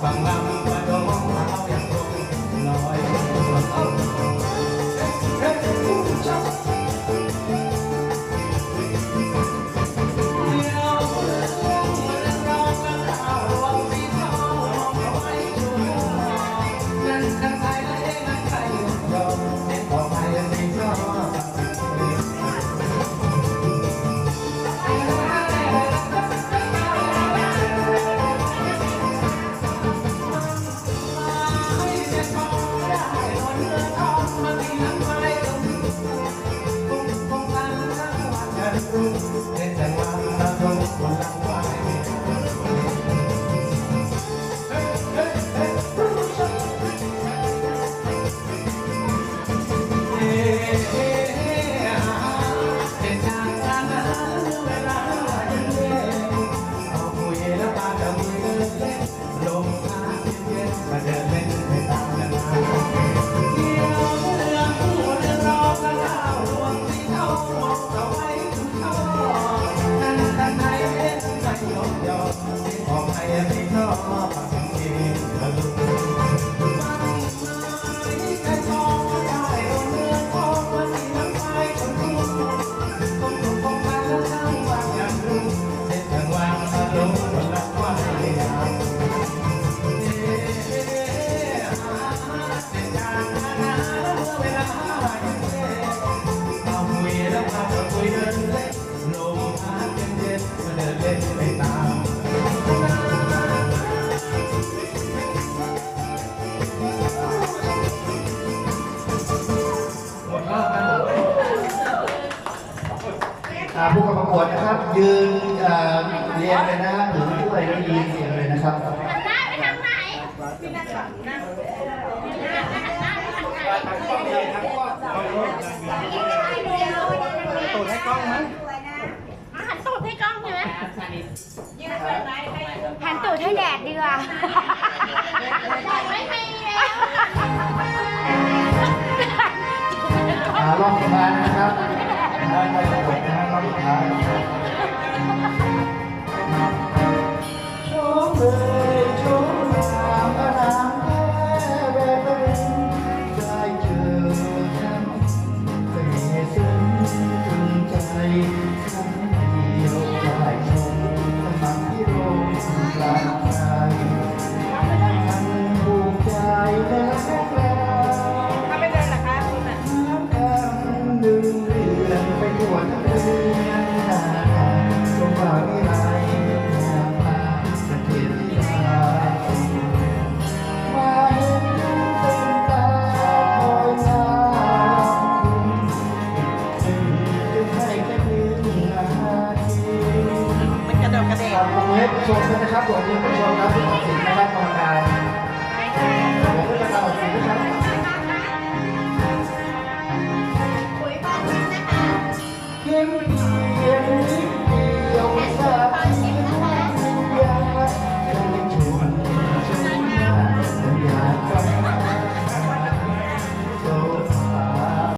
pangamba Jesús, no. ผู้เข้าประกวดนะครับ ยืนอ่าเรียงเลยนะฮะถือถ้วยแล้วยืนเรียงเลยนะครับตูดให้กล้องมั้หันตูดให้กล้องใช่ไหมหันตูดให้แดดดีกว่าไม่มีแล้วอ่ารอนะครับ qualidade. ให้ผู้ชมด้วยนะครับผมผู้ชมครับผู้ตัดสินนะครับกรรมการผมจะตัดสินนะครับ